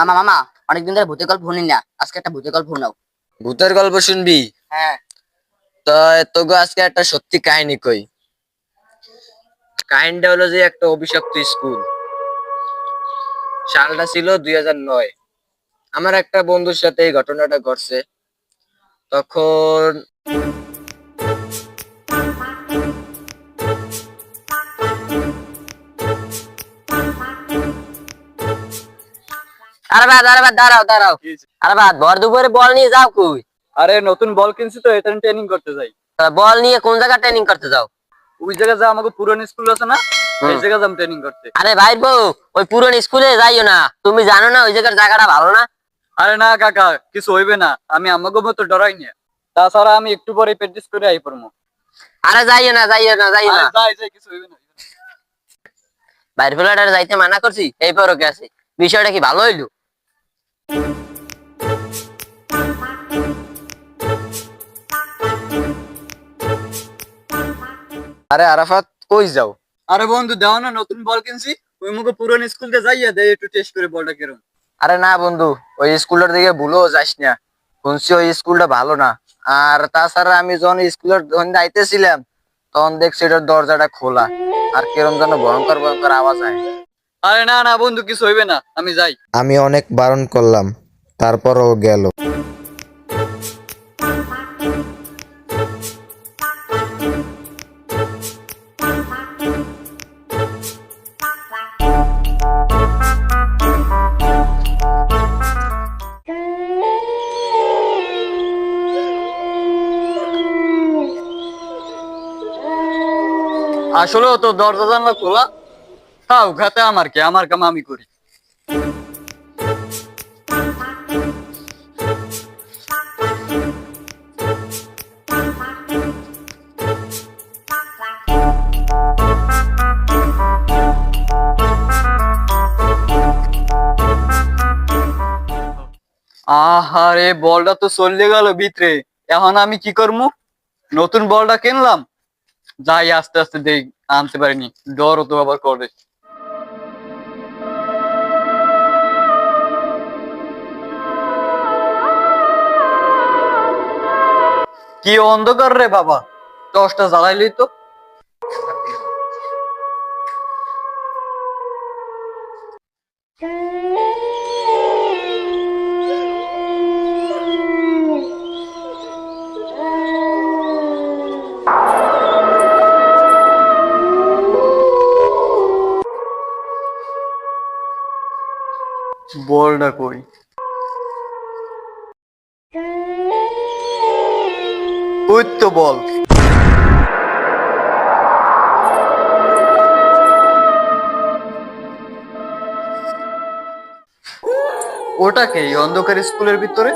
মামা মামা অনেকদিন ধরে ভূতের গল্প শুনি না আজকে একটা ভূতের গল্প শোনাও। ভূতের গল্প শুনবি? হ্যাঁ। তো তোকে আজকে একটা সত্যি কাহিনী কই। কাহিনীটা হলো যে একটা অভিশপ্ত স্কুল। সালটা ছিল দুই নয়। আমার একটা বন্ধুর সাথে এই ঘটনাটা ঘটছে। তখন আরে বাদ আরে বাদ দাঁড়াও দাঁড়াও। আরে বাদ ভর দুপুরে বল নিয়ে যাও কই? আরে নতুন বল কিনছি তো এটা ট্রেনিং করতে যাই। বল নিয়ে কোন জায়গা ট্রেনিং করতে যাও? ওই জায়গায় যা আমাকে পুরান স্কুল আছে না এই জায়গায় যাম ট্রেনিং করতে। আরে ভাই বউ ওই পুরনো স্কুলে যাইও না। তুমি জানো না ওই জায়গার জায়গাটা ভালো না? আরে না কাকা কিছু হইবে না। আমি আমাকে মতো ডরাই না। তাছাড়া আমি একটু পরে প্র্যাকটিস করে আই পড়ব আরে যাইও না যাইও না যাইও না। যাই যাই কিছু হইবে না বাইরে ফেলাটার যাইতে মানা করছি এই পরও আছে বিষয়টা কি ভালো হইল? আরে আরাফাত কই যাও? আরে বন্ধু দাও না নতুন বল কিনছি। ওই মুখে পুরান স্কুলতে যাইয়া দেয় একটু টেস্ট করে বলটা কিরম। আরে না বন্ধু ওই স্কুলটার দিকে ভুলেও যাস না। শুনছি ওই স্কুলটা ভালো না। আর তাছাড়া আমি যখন স্কুলের যখন আইতেছিলাম তখন দেখছি এটার দরজাটা খোলা। আর কিরম যেন ভয়ঙ্কর ভয়ঙ্কর আওয়াজ হয় আরে না না বন্ধু কিছু হইবে না আমি যাই। আমি অনেক বারণ করলাম তারপরও গেল। আসলেও তো দরজা জানলা খোলা, তাও খাতে আমার কি? আমার কাম আমি করি। আহারে, বলটা তো চলে গেল ভিতরে। এখন আমি কি করব নতুন বলটা কিনলাম। যাই আস্তে আস্তে দেই, আনতে পারিনি। ডর তো আবার করে। কি অন্ধকার রে বাবা? টর্চটা জ্বালাইলি তো। বলটা কই। ওই তো বল। ওটা কে এই অন্ধকার স্কুলের ভিতরে?